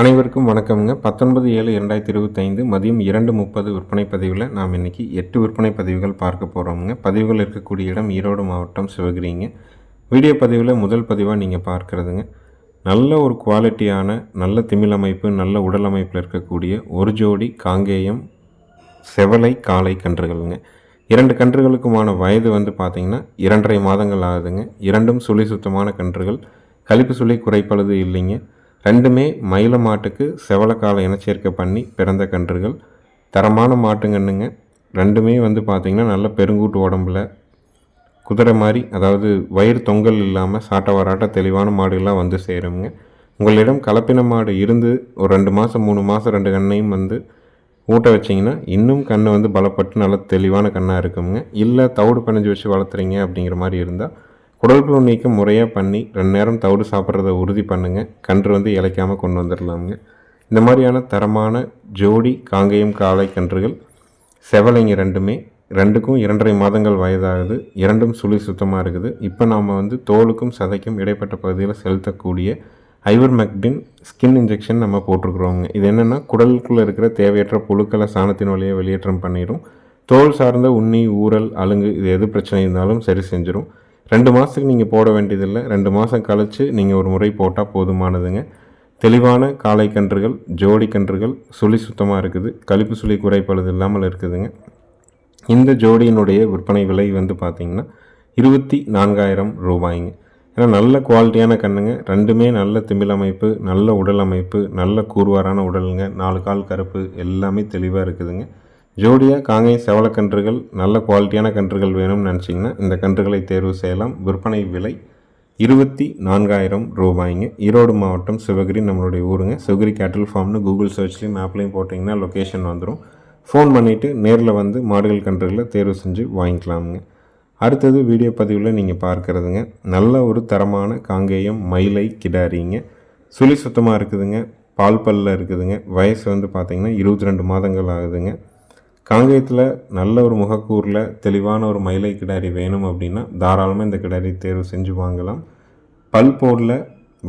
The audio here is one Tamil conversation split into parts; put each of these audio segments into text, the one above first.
அனைவருக்கும் வணக்கம்ங்க. பத்தொன்பது ஏழு இரண்டாயிரத்தி இருபத்தைந்து மதியம் இரண்டு முப்பது விற்பனை பதிவில் நாம் இன்றைக்கி எட்டு விற்பனை பதிவுகள் பார்க்க போகிறோமுங்க பதிவுகள் இருக்கக்கூடிய இடம் ஈரோடு மாவட்டம் சிவகிரிங்க. வீடியோ பதிவில் முதல் பதிவாக நீங்கள் பார்க்குறதுங்க. நல்ல ஒரு குவாலிட்டியான நல்ல திமிழ் அமைப்பு நல்ல உடல் அமைப்பில் இருக்கக்கூடிய ஒரு ஜோடி காங்கேயம் செவலை காளை கன்றுகளுங்க. இரண்டு கன்றுகளுக்குமான வயது வந்து பார்த்திங்கன்னா இரண்டரை மாதங்கள் ஆகுதுங்க. இரண்டும் சுழி சுத்தமான கன்றுகள். கழிப்பு சுழி குறைப்பழுது இல்லைங்க. ரெண்டுமே மயில மாட்டுக்கு செவலக்கால இனச்சேர்க்கை பண்ணி பிறந்த கன்றுகள். தரமான மாட்டுங்கன்னுங்க. ரெண்டுமே வந்து பார்த்திங்கன்னா நல்ல பெருங்கூட்டு உடம்புல குதிரை மாதிரி அதாவது வயிறு தொங்கல் இல்லாமல் சாட்ட வராட்ட தெளிவான மாடுகள்லாம் வந்து சேருங்க உங்களிடம் கலப்பின மாடு இருந்து ஒரு ரெண்டு மாதம் மூணு மாதம் ரெண்டு கண்ணையும் வந்து ஊட்ட வச்சிங்கன்னா இன்னும் கண் வந்து பலப்பட்டு நல்ல தெளிவான கண்ணாக இருக்குங்க இல்லை தவிடு பணிஞ்சு வச்சு வளர்த்துறீங்க அப்படிங்கிற மாதிரி இருந்தால் குடல்புழு நீக்கம் முறையாக பண்ணி ரெண்டு நேரம் தவிடு சாப்பிட்றத உறுதி பண்ணுங்கள் கன்று வந்து இலைக்காமல் கொண்டு வந்துடலாமுங்க. இந்த மாதிரியான தரமான ஜோடி காங்கேயம் காளை கன்றுகள் செவலைங்க ரெண்டுமே ரெண்டுக்கும் இரண்டரை மாதங்கள் வயதாகுது. இரண்டும் சுழி சுத்தமாக இருக்குது. இப்போ நாம் வந்து தோலுக்கும் சதைக்கும் இடைப்பட்ட பகுதியில் செலுத்தக்கூடிய ஐவர் மெக்டின் ஸ்கின் இன்ஜெக்ஷன் நம்ம போட்டிருக்கிறோங்க இது என்னென்னா குடலுக்குள்ளே இருக்கிற தேவையற்ற புழுக்களை சாணத்தின் வழியாக வெளியேற்றம் பண்ணிடும். தோல் சார்ந்த உண்ணி ஊரல் அழுங்கு இது எது பிரச்சனை இருந்தாலும் சரி செஞ்சிடும். ரெண்டு மாதத்துக்கு நீங்கள் போட வேண்டியதில்லை. ரெண்டு மாதம் கழித்து நீங்கள் ஒரு முறை போட்டால் போதுமானதுங்க. தெளிவான காளை கன்றுகள் ஜோடி கன்றுகள் சுழி சுத்தமாக இருக்குது. கழிப்பு சுழி குறைப்பழுது இல்லாமல் இருக்குதுங்க. இந்த ஜோடியினுடைய விற்பனை விலை வந்து பார்த்திங்கன்னா இருபத்தி நான்காயிரம் ரூபாய்ங்க. ஏன்னா நல்ல குவாலிட்டியான கண்ணுங்க. ரெண்டுமே நல்ல திமிழ் அமைப்பு நல்ல உடல் அமைப்பு நல்ல கூர்வாரான உடலுங்க. நாலு கால் கருப்பு எல்லாமே தெளிவாக இருக்குதுங்க. ஜோடியாக காங்கை செவலக்கன்றுகள் நல்ல குவாலிட்டியான கன்றுகள் வேணும்னு நினச்சிங்கன்னா இந்த கன்றுகளை தேர்வு செய்யலாம். விற்பனை விலை இருபத்தி நான்காயிரம் ரூபாய்ங்க. ஈரோடு மாவட்டம் சிவகிரி நம்மளுடைய ஊருங்க. சிவகிரி கேட்டல் ஃபார்ம்னு கூகுள் சர்ச்லேயும் மேப்லேயும் போட்டிங்கன்னா லொக்கேஷன் வந்துடும் ஃபோன் பண்ணிவிட்டு நேரில் வந்து மாடுகள் கன்றுகளை தேர்வு செஞ்சு வாங்கிக்கலாமுங்க. அடுத்தது வீடியோ பதிவில் நீங்கள் பார்க்குறதுங்க. நல்ல ஒரு தரமான காங்கேயம் மயிலை கிடாரிங்க. சுழி சுத்தமாக இருக்குதுங்க. பால் பல்லில் இருக்குதுங்க. வயசு வந்து பார்த்திங்கன்னா இருபத்தி ரெண்டு மாதங்கள் ஆகுதுங்க. காங்கேயத்தில் நல்ல ஒரு முகக்கூரில் தெளிவான ஒரு மயிலை கிடாரி வேணும் அப்படின்னா தாராளமாக இந்த கிடாரி தேர்வு செஞ்சு வாங்கலாம். பல் போடல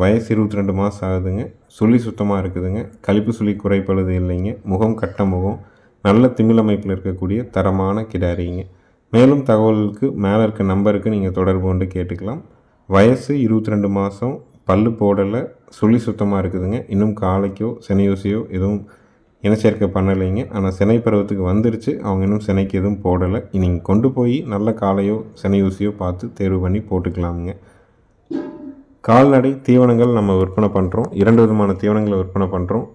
வயசு இருபத்தி ரெண்டு மாதம் ஆகுதுங்க. சுழி சுத்தமாக இருக்குதுங்க. கழிப்பு சுழி குறைப்பழுது இல்லைங்க. முகம் கட்ட முகம். நல்ல திமிழ் அமைப்பில் இருக்கக்கூடிய தரமான கிடாரிங்க. மேலும் தகவலுக்கு மேலே இருக்க நம்பருக்கு நீங்கள் தொடர்பு கொண்டு கேட்டுக்கலாம். வயசு இருபத்தி ரெண்டு மாதம் பல் போடலை சுழி சுத்தமாக இருக்குதுங்க. இன்னும் காலைக்கோ சனியோசியோ எதுவும் இனச்சேர்க்கை பண்ணலைங்க. ஆனால் சினை பருவத்துக்கு வந்துருச்சு. அவங்க இன்னும் சினைக்கு எதுவும் போடலை. நீங்கள் கொண்டு போய் நல்ல காலையோ சினை ஊசியோ பார்த்து தேர்வு பண்ணி போட்டுக்கலாமுங்க. கால்நடை தீவனங்கள் நம்ம விற்பனை பண்ணுறோம் இரண்டு விதமான தீவனங்களை விற்பனை பண்ணுறோம்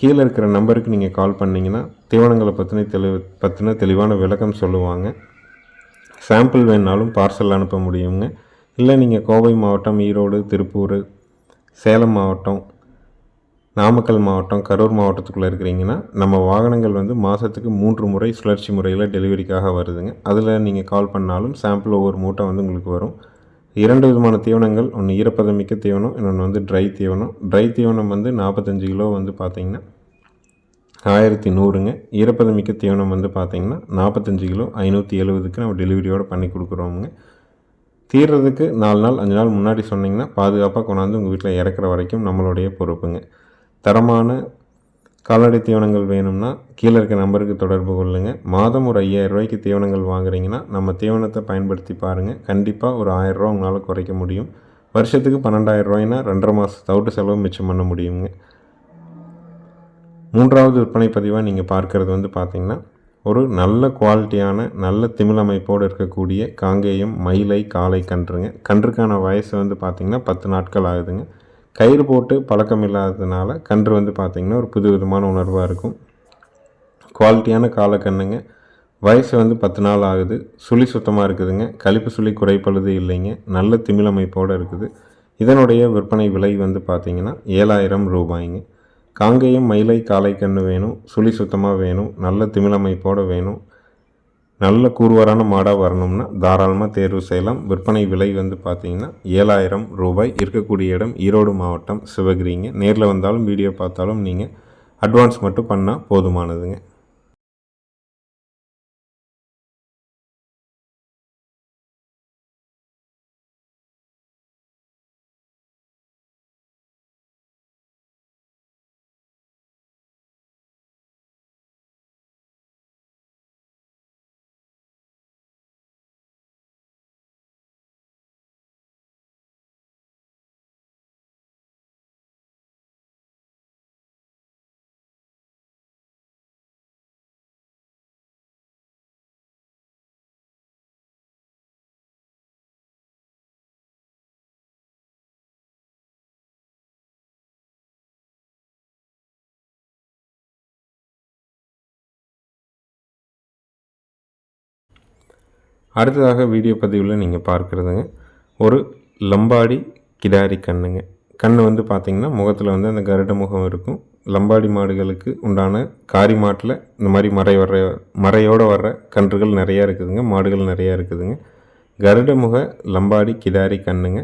கீழே இருக்கிற நம்பருக்கு நீங்கள் கால் பண்ணிங்கன்னா தீவனங்களை பற்றின தெளி பற்றின தெளிவான விளக்கம் சொல்லுவாங்க. சாம்பிள் வேணுனாலும் பார்சல் அனுப்ப முடியுங்க. இல்லை நீங்கள் கோவை மாவட்டம் ஈரோடு திருப்பூர் சேலம் மாவட்டம் நாமக்கல் மாவட்டம் கரூர் மாவட்டத்துக்குள்ளே இருக்கிறீங்கன்னா நம்ம வாகனங்கள் வந்து மாதத்துக்கு மூன்று முறை சுழற்சி முறையில் டெலிவரிக்காக வருதுங்க. அதில் நீங்கள் கால் பண்ணாலும் சாம்பிள் ஒவ்வொரு மூட்டை வந்து உங்களுக்கு வரும். இரண்டு விதமான தீவனங்கள் ஒன்று ஈரப்பதமிக்க தீவனம் இன்னொன்று வந்து ட்ரை தீவனம். ட்ரை தீவனம் வந்து நாற்பத்தஞ்சு கிலோ வந்து பார்த்திங்கன்னா ஆயிரத்தி நூறுங்க. ஈரப்பதமிக்க தீவனம் வந்து பார்த்திங்கன்னா நாற்பத்தஞ்சு கிலோ ஐநூற்றி எழுபதுக்கு நம்ம டெலிவரியோடு பண்ணி கொடுக்குறோமுங்க. தீர்றதுக்கு நாலு நாள் அஞ்சு நாள் முன்னாடி சொன்னிங்கன்னா பாதுகாப்பாக கொண்டாந்து உங்கள் வீட்டில் இறக்குற வரைக்கும் நம்மளுடைய பொறுப்புங்க. தரமான கால்நடை தீவனங்கள் வேணும்னா கீழே இருக்க நம்பருக்கு தொடர்பு கொள்ளுங்கள் மாதம் ஒரு ஐயாயிரம் ரூபாய்க்கு தீவனங்கள் வாங்குறீங்கன்னா நம்ம தீவனத்தை பயன்படுத்தி பாருங்கள் கண்டிப்பாக ஒரு ஆயிரரூவா உங்களால் குறைக்க முடியும். வருஷத்துக்கு பன்னெண்டாயிரம் ரூபாய்னா ரெண்டரை மாதம் தவிட்டு செலவு மிச்சம் பண்ண முடியுங்க. மூன்றாவது விற்பனை பதிவாக நீங்கள் பார்க்குறது வந்து பார்த்திங்கன்னா ஒரு நல்ல குவாலிட்டியான நல்ல திமிழ் அமைப்போடு இருக்கக்கூடிய காங்கேயம் மயிலை காலை கன்றுங்க. கன்றுக்கான வயசு வந்து பார்த்திங்கன்னா பத்து நாட்கள் ஆகுதுங்க. கயிறு போட்டு பழக்கம் இல்லாததுனால கன்று வந்து பார்த்திங்கன்னா ஒரு புது விதமான உணர்வாக இருக்கும். குவாலிட்டியான காலக்கண்ணுங்க வயசு வந்து பத்து நாள் ஆகுது. சுழி சுத்தமாக இருக்குதுங்க. கழிப்பு சுழி குறைப்பழுது இல்லைங்க. நல்ல திமிழமைப்போடு இருக்குது. இதனுடைய விற்பனை விலை வந்து பார்த்திங்கன்னா ஏழாயிரம் ரூபாய்ங்க. காங்கேயம் மயிலை காலை கன்று வேணும். சுழி சுத்தமாக வேணும். நல்ல திமிழமைப்போடு வேணும். நல்ல கூறுவாரான மாடாக வரணும்னா தாராளமாக தேர்வு செய்யலாம். விற்பனை விலை வந்து பார்த்திங்கன்னா ஏழாயிரம் ரூபாய் இருக்கக்கூடிய இடம் ஈரோடு மாவட்டம் சிவகிரிங்க. நேரில் வந்தாலும் வீடியோ பார்த்தாலும் நீங்கள் அட்வான்ஸ் மட்டும் பண்ணால் போதுமானதுங்க. அடுத்ததாக வீடியோ பதிவில் நீங்கள் பார்க்குறதுங்க. ஒரு லம்பாடி கிடாரி கண்ணுங்க. கண் வந்து பார்த்திங்கன்னா முகத்தில் வந்து அந்த கருட முகம் இருக்கும். லம்பாடி மாடுகளுக்கு உண்டான காரி மாட்டில் இந்த மாதிரி மறை வர்ற மறையோடு வர்ற கன்றுகள் நிறையா இருக்குதுங்க. மாடுகள் நிறையா இருக்குதுங்க. கருட முக லம்பாடி கிடாரி கண்ணுங்க.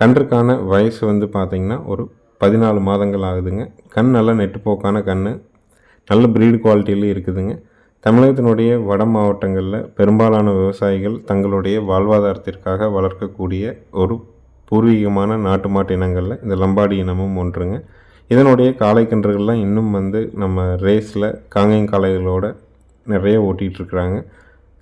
கன்றுக்கான வயசு வந்து பார்த்திங்கன்னா ஒரு பதினாலு மாதங்கள் ஆகுதுங்க. கண் நல்லா நெட்டுப்போக்கான கண் நல்ல ப்ரீடு குவாலிட்டியில் இருக்குதுங்க. தமிழகத்தினுடைய வட மாவட்டங்களில் பெரும்பாலான விவசாயிகள் தங்களுடைய வாழ்வாதாரத்திற்காக வளர்க்கக்கூடிய ஒரு பூர்வீகமான நாட்டு மாட்டு இனங்களில் இந்த லம்பாடி இனமும் ஒன்றுங்க. இதனுடைய காளை கன்றுகள்லாம் இன்னும் வந்து நம்ம ரேஸில் காங்கையங்காளைகளோட நிறைய ஓட்டிகிட்ருக்குறாங்க.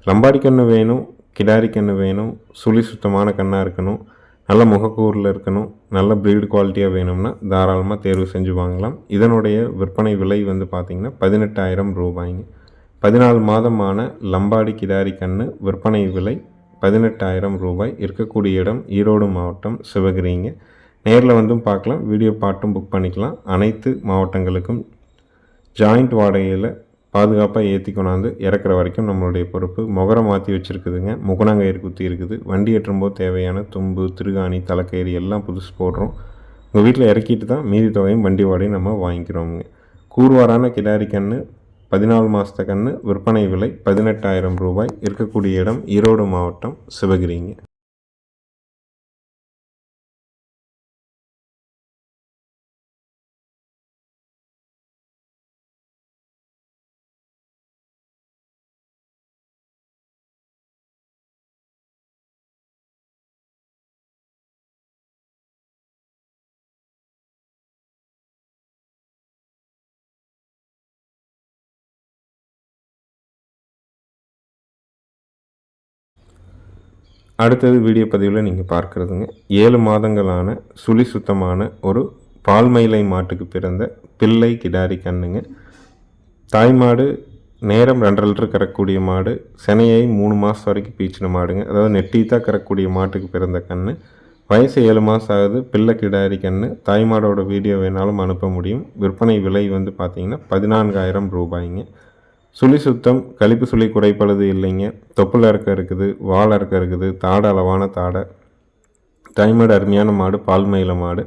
லம்பாடி கன்று வேணும் கிடாரி கன்று வேணும் சுழி சுத்தமான கண்ணாக இருக்கணும் நல்ல முகக்கூரில் இருக்கணும் நல்ல ப்ரீடு குவாலிட்டியாக வேணும்னா தாராளமாக தேர்வு செஞ்சு வாங்கலாம். இதனுடைய விற்பனை விலை வந்து பார்த்திங்கன்னா பதினெட்டாயிரம் ரூபாய்ங்க. பதினாலு மாதமான லம்பாடி கிடாரி கன்று விற்பனை விலை பதினெட்டாயிரம் ரூபாய். இருக்கக்கூடிய இடம் ஈரோடு மாவட்டம் சிவகிரிங்க. நேரில் வந்தும் பார்க்கலாம் வீடியோ பாட்டும் புக் பண்ணிக்கலாம். அனைத்து மாவட்டங்களுக்கும் ஜாயிண்ட் வாடகையில் பாதுகாப்பாக ஏற்றி கொண்டாந்து இறக்குற வரைக்கும் நம்மளுடைய பொறுப்பு முகரம் மாற்றி வச்சுருக்குதுங்க. முகனங்கயிறு குத்தி இருக்குது. வண்டி ஏற்றும்போது தேவையான தும்பு திருகாணி தலைக்கயிறு எல்லாம் புதுசு போடுறோம். உங்கள் வீட்டில் இறக்கிட்டு தான் மீதி தொகையும் வண்டி வாடகையும் நம்ம வாங்கிக்கிறோமுங்க. கூர்வாரான கிடாரி கன்று பதினாலு மாதத்த கன்று விற்பனை விலை பதினெட்டாயிரம் ரூபாய். இருக்கக்கூடிய இடம் ஈரோடு மாவட்டம் சிவகிரிங்க. அடுத்தது வீடியோ பதிவில் நீங்கள் பார்க்குறதுங்க. ஏழு மாதங்களான சுழி சுத்தமான ஒரு பால்மயிலை மாட்டுக்கு பிறந்த பிள்ளை கிடாரி கண்ணுங்க. தாய்மாடு நேரம் ரெண்டரை லிட்டர் கறக்கூடிய மாடு செனையை மூணு மாதம் வரைக்கும் பீச்சின மாடுங்க. அதாவது நெட்டீத்தாக கறக்கூடிய மாட்டுக்கு பிறந்த கன்று வயசு ஏழு மாதம் ஆகுது பிள்ளை கிடாரி கன்று தாய்மாடோட வீடியோ வேணாலும் அனுப்ப முடியும். விற்பனை விலை வந்து பார்த்திங்கன்னா பதினான்காயிரம் ரூபாய்ங்க. சுழி சுத்தம் கழிப்பு சுழி குறைப்பழுது இல்லைங்க. தொப்புள் அறுக்க இருக்குது வால் அறுக்க இருக்குது தாடை அளவான தாடை. டைமடு அருமையான மாடு பால்மயில மாடு.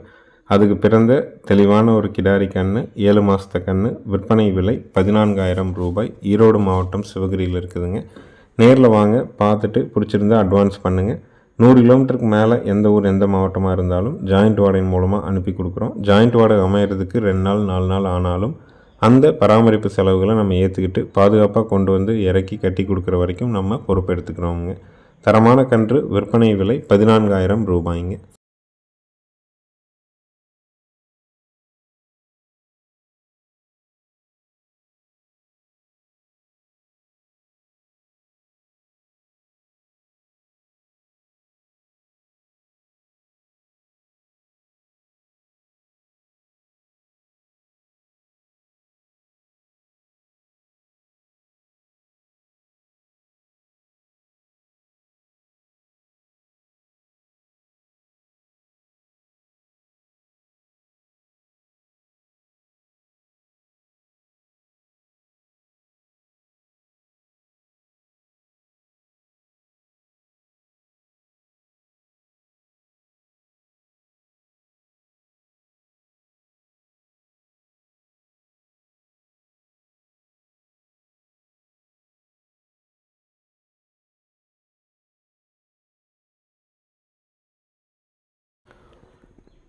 அதுக்கு பிறந்த தெளிவான ஒரு கிடாரி கன்று ஏழு மாதத்த கன்று விற்பனை விலை பதினான்காயிரம் ரூபாய். ஈரோடு மாவட்டம் சிவகிரியில் இருக்குதுங்க. நேரில் வாங்க பார்த்துட்டு பிடிச்சிருந்தா அட்வான்ஸ் பண்ணுங்கள் நூறு கிலோமீட்டருக்கு மேலே எந்த ஊர் எந்த மாவட்டமாக இருந்தாலும் ஜாயிண்ட் வாடகை மூலமாக அனுப்பி கொடுக்குறோம். ஜாயிண்ட் வாடகை அமையிறதுக்கு ரெண்டு நாள் நாலு நாள் ஆனாலும் அந்த பராமரிப்பு செலவுகளை நம்ம ஏற்றுக்கிட்டு பாதுகாப்பாக கொண்டு வந்து இறக்கி கட்டி கொடுக்குற வரைக்கும் நம்ம பொறுப்பெடுத்துக்கிறோங்க தரமான கன்று விற்பனை விலை பதினான்காயிரம் ரூபாய்ங்க.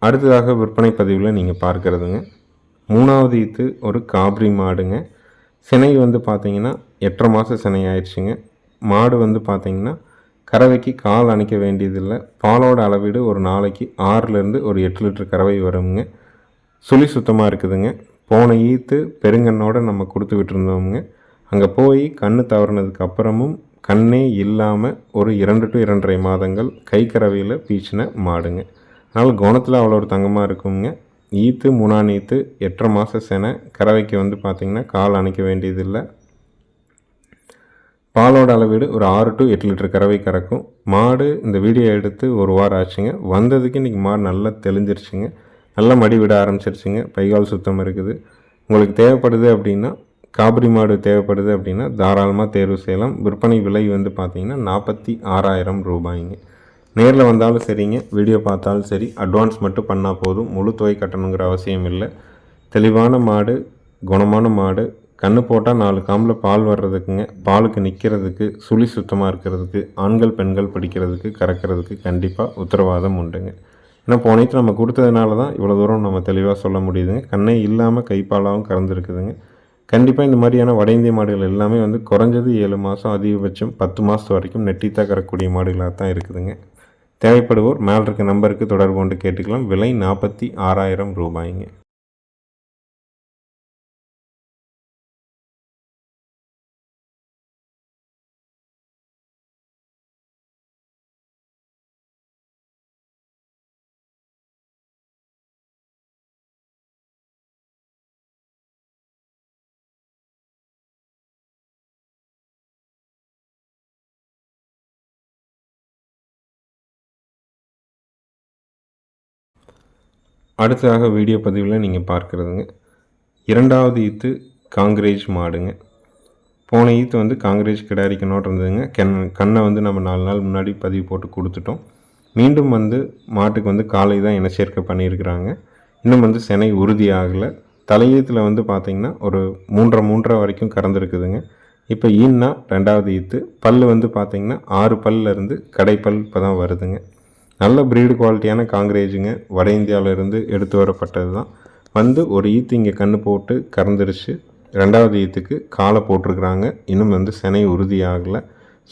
அடுத்ததாக விற்பனை பதிவில் நீங்கள் பார்க்குறதுங்க. மூணாவது ஈத்து ஒரு காப்ரி மாடுங்க. சினை வந்து பார்த்தீங்கன்னா எட்டரை மாதம் சினை ஆயிடுச்சுங்க மாடு வந்து பார்த்தீங்கன்னா கறவைக்கு கால் அணைக்க வேண்டியதில்லை. பாலோட அளவீடு ஒரு நாளைக்கு ஆறுலேருந்து ஒரு எட்டு லிட்டர் கறவை வருங்க. சுழி சுத்தமாக இருக்குதுங்க. போன ஈத்து பெருங்கண்ணோடு நம்ம கொடுத்து விட்டுருந்தோமுங்க. அங்கே போய் கண் தவறினதுக்கு அப்புறமும் கண்ணே இல்லாமல் ஒரு இரண்டு டு இரண்டரை மாதங்கள் கை கறவையில் பீச்சின மாடுங்க. அதனால் குணத்தில் அவ்வளோ ஒரு தங்கமாக இருக்குங்க. ஈத்து முனான் ஈத்து எட்டரை மாத செனை கறவைக்கு வந்து பார்த்திங்கன்னா கால் அணைக்க வேண்டியதில்லை. பாலோட அளவீடு ஒரு ஆறு டு எட்டு லிட்டர் கறவை கறக்கும். மாடு இந்த வீடியோ எடுத்து ஒரு வாரம் ஆச்சுங்க. வந்ததுக்கு இன்றைக்கி மாடு நல்லா தெளிஞ்சிருச்சுங்க. நல்லா மடி விட ஆரம்பிச்சிருச்சுங்க. பைகால் சுத்தம் இருக்குது. உங்களுக்கு தேவைப்படுது அப்படின்னா காபரி மாடு தேவைப்படுது அப்படின்னா தாராளமாக தேர்வு செய்யலாம். விற்பனை விலை வந்து பார்த்திங்கன்னா நாற்பத்தி ஆறாயிரம் ரூபாய்ங்க. நேரில் வந்தாலும் சரிங்க வீடியோ பார்த்தாலும் சரி. அட்வான்ஸ் மட்டும் பண்ணால் போதும். முழு தொகை கட்டணுங்கிற அவசியம் இல்லை. தெளிவான மாடு குணமான மாடு கன்று போட்டால் நாலு காம்பில் பால் வர்றதுக்குங்க. பாலுக்கு நிற்கிறதுக்கு சுழி சுத்தமாக இருக்கிறதுக்கு ஆண்கள் பெண்கள் பிடிக்கிறதுக்கு கறக்கிறதுக்கு கண்டிப்பாக உத்தரவாதம் உண்டுங்க. ஏன்னா போனீத்து நம்ம கொடுத்ததுனால தான் இவ்வளோ தூரம் நம்ம தெளிவாக சொல்ல முடியுதுங்க. கண்ணே இல்லாமல் கைப்பாலாகவும் கறந்துருக்குதுங்க. கண்டிப்பாக இந்த மாதிரியான வட இந்திய மாடுகள் எல்லாமே வந்து குறைஞ்சது ஏழு மாதம் அதிகபட்சம் பத்து மாதம் வரைக்கும் நெட்டித்தாக கறக்கூடிய மாடுகளாக தான் இருக்குதுங்க. தேவைப்படுவோர் மேல் இருக்க நம்பருக்கு தொடர்பு கொண்டு கேட்டுக்கலாம். விலை நாற்பத்தி ஆறாயிரம் ரூபாய்ங்க. அடுத்ததாக வீடியோ பதிவில் நீங்கள் பார்க்குறதுங்க. இரண்டாவது ஈத்து காங்கிரேஜ் மாடுங்க. போன ஈத்து வந்து காங்கிரேஜ் கிடாரிக்கணும் இருந்ததுங்க. கண் கண்ணை வந்து நம்ம நாலு நாள் முன்னாடி பதிவு போட்டு கொடுத்துட்டோம். மீண்டும் வந்து மாட்டுக்கு வந்து காலை தான் இன சேர்க்கை பண்ணியிருக்கிறாங்க. இன்னும் வந்து செனை உறுதியாகலை. தலையீத்தில் வந்து பார்த்திங்கன்னா ஒரு மூன்றரை மூன்றரை வரைக்கும் கறந்துருக்குதுங்க. இப்போ ஈன்னா ரெண்டாவது ஈத்து. பல் வந்து பார்த்திங்கன்னா ஆறு பல்லிருந்து கடைப்பல் இப்போ தான் வருதுங்க. நல்ல ப்ரீடு குவாலிட்டியான காங்கிரேஜுங்க வட இந்தியாவிலேருந்து எடுத்து வரப்பட்டது தான் வந்து ஒரு ஈத்து இங்கே கன்று போட்டு கறந்துருச்சு. ரெண்டாவது ஈத்துக்கு காலை போட்டிருக்கிறாங்க. இன்னும் வந்து சினை உறுதியாகலை.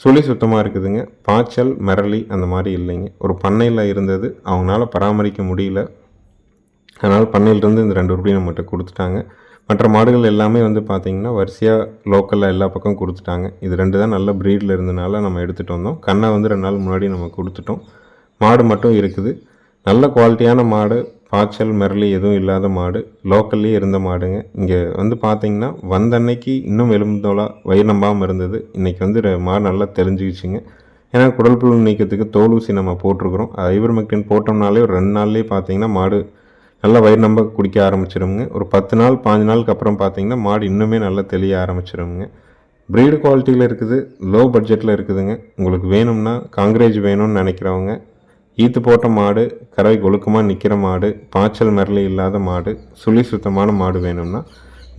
சுழி சுத்தமாக இருக்குதுங்க. பாய்ச்சல் மிரளி அந்த மாதிரி இல்லைங்க. ஒரு பண்ணையில் இருந்தது. அவங்களால பராமரிக்க முடியல. அதனால் பண்ணையிலிருந்து இந்த ரெண்டு உருப்படி நம்மகிட்ட கொடுத்துட்டாங்க. மற்ற மாடுகள் எல்லாமே வந்து பார்த்திங்கன்னா வரிசையாக லோக்கலில் எல்லா பக்கம் கொடுத்துட்டாங்க. இது ரெண்டு தான் நல்ல ப்ரீடில் இருந்தனால நம்ம எடுத்துகிட்டு வந்தோம். கண்ணை வந்து ரெண்டு நாள் முன்னாடி நம்ம கொடுத்துட்டோம். மாடு மட்டும் இருக்குது. நல்ல குவாலிட்டியான மாடு பாய்ச்சல் மிரளி எதுவும் இல்லாத மாடு லோக்கல்லே இருந்த மாடுங்க. இங்கே வந்து பார்த்தீங்கன்னா வந்தன்னைக்கு இன்னும் எலும்புதோலா வயிறு நம்பாமல் இருந்தது. இன்றைக்கி வந்து மாடு நல்லா தெரிஞ்சுக்கிச்சுங்க. ஏன்னா குடல் புழு நீக்கத்துக்கு தோல் ஊசி நம்ம போட்டிருக்கிறோம். ஐவர் மெக்டின் போட்டோம்னாலே ஒரு ரெண்டு நாள்லேயே பார்த்தீங்கன்னா மாடு நல்லா வயிறு நம்ப குடிக்க ஆரம்பிச்சிருங்க ஒரு பத்து நாள் பாஞ்சு நாளுக்கு அப்புறம் பார்த்தீங்கன்னா மாடு இன்னுமே நல்லா தெளிய ஆரம்பிச்சிருங்க ப்ரீடு குவாலிட்டியில் இருக்குது லோ பட்ஜெட்டில் இருக்குதுங்க. உங்களுக்கு வேணும்னா காங்கிரேஜ் வேணும்னு நினைக்கிறவங்க ஈத்து போட்ட மாடு கறவை ஒழுக்கமாக நிற்கிற மாடு பாய்ச்சல் மிரளி இல்லாத மாடு சுழி சுத்தமான மாடு வேணும்னா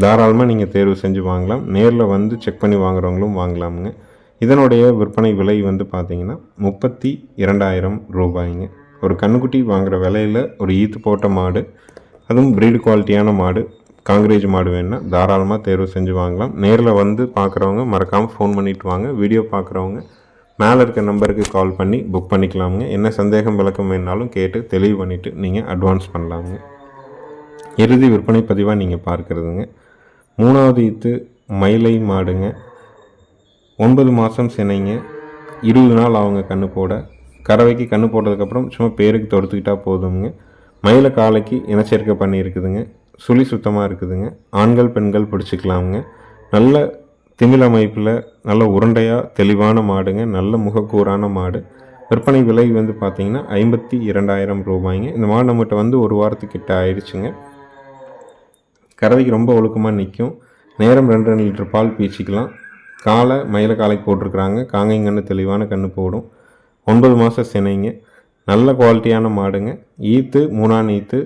தாராளமாக நீங்கள் தேர்வு செஞ்சு வாங்கலாம். நேரில் வந்து செக் பண்ணி வாங்குறவங்களும் வாங்கலாமுங்க. இதனுடைய விற்பனை விலை வந்து பார்த்திங்கன்னா முப்பத்தி இரண்டாயிரம் ரூபாய்ங்க. ஒரு கண்ணுக்குட்டி வாங்குகிற விலையில் ஒரு ஈத்து போட்ட மாடு அதுவும் ப்ரீடு குவாலிட்டியான மாடு காங்கிரேஜ் மாடு வேணுன்னா தாராளமாக தேர்வு செஞ்சு வாங்கலாம். நேரில் வந்து பார்க்குறவங்க மறக்காமல் ஃபோன் பண்ணிவிட்டு வாங்க. வீடியோ பார்க்குறவங்க மேலே இருக்க நம்பருக்கு கால் பண்ணி புக் பண்ணிக்கலாமுங்க. என்ன சந்தேகம் விளக்கம் வேணாலும் கேட்டு தெளிவு பண்ணிவிட்டு நீங்கள் அட்வான்ஸ் பண்ணலாமுங்க. இறுதி விற்பனை பதிவாக நீங்கள் பார்க்குறதுங்க. மூணாவது ஈத்து மயிலை மாடுங்க. ஒன்பது மாதம் சினைங்க. இருபது நாள் அவங்க கண்ணு போட. கறவைக்கு கண்ணு போட்டதுக்கப்புறம் சும்மா பேருக்கு தொடுத்துக்கிட்டால் போதுங்க மயில காலைக்கு இனச்சேர்க்கை பண்ணியிருக்குதுங்க. சுழி சுத்தமாக இருக்குதுங்க. ஆண்கள் பெண்கள் பிடிச்சிக்கலாமுங்க. நல்ல திமிழ் அமைப்பில் நல்ல உருண்டையாக தெளிவான மாடுங்க நல்ல முகக்கூறான மாடு. விற்பனை விலை வந்து பார்த்திங்கன்னா ஐம்பத்தி இரண்டாயிரம் ரூபாய்ங்க. இந்த மாடு நம்மகிட்ட வந்து ஒரு வாரத்துக்கிட்ட ஆயிடுச்சுங்க. கறவைக்கு ரொம்ப ஒழுக்கமாக நிற்கும் நேரம் ரெண்டு ரெண்டு லிட்டர் பால் பீச்சிக்கலாம். காலை மயில காலைக்கு போட்டிருக்கிறாங்க. காங்கைங்கன்று தெளிவான கன்று போடும். ஒன்பது மாதம் சினைங்க. நல்ல குவாலிட்டியான மாடுங்க. ஈத்து மூணாம் ஈத்து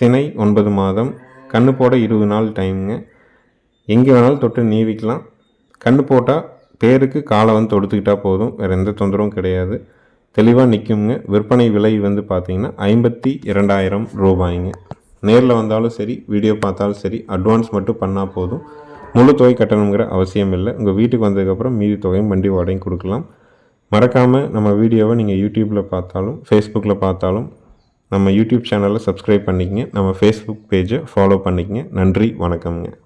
சினை ஒன்பது மாதம். கன்று போட இருபது நாள் டைமுங்க. எங்கே வேணாலும் தொட்டு நீவிக்கலாம். கண் போட்டால் பேருக்கு காலை வந்து தொடுத்துக்கிட்டால் போதும். வேறு எந்த தொந்தரவும் கிடையாது. தெளிவாக நிற்குங்க விற்பனை விலை வந்து பார்த்திங்கன்னா ஐம்பத்தி இரண்டாயிரம் ரூபாய்ங்க. நேரில் வந்தாலும் சரி வீடியோ பார்த்தாலும் சரி அட்வான்ஸ் மட்டும் பண்ணால் போதும். முழு தொகை கட்டணுங்கிற அவசியம் இல்லை. உங்கள் வீட்டுக்கு வந்ததுக்கப்புறம் மீதி தொகையும் வண்டி வாடகையும் கொடுக்கலாம். மறக்காமல் நம்ம வீடியோவை நீங்கள் யூடியூப்பில் பார்த்தாலும் ஃபேஸ்புக்கில் பார்த்தாலும் நம்ம யூடியூப் சேனலை சப்ஸ்கிரைப் பண்ணிக்கங்க. நம்ம ஃபேஸ்புக் பேஜை ஃபாலோ பண்ணிக்கங்க. நன்றி வணக்கம்ங்க.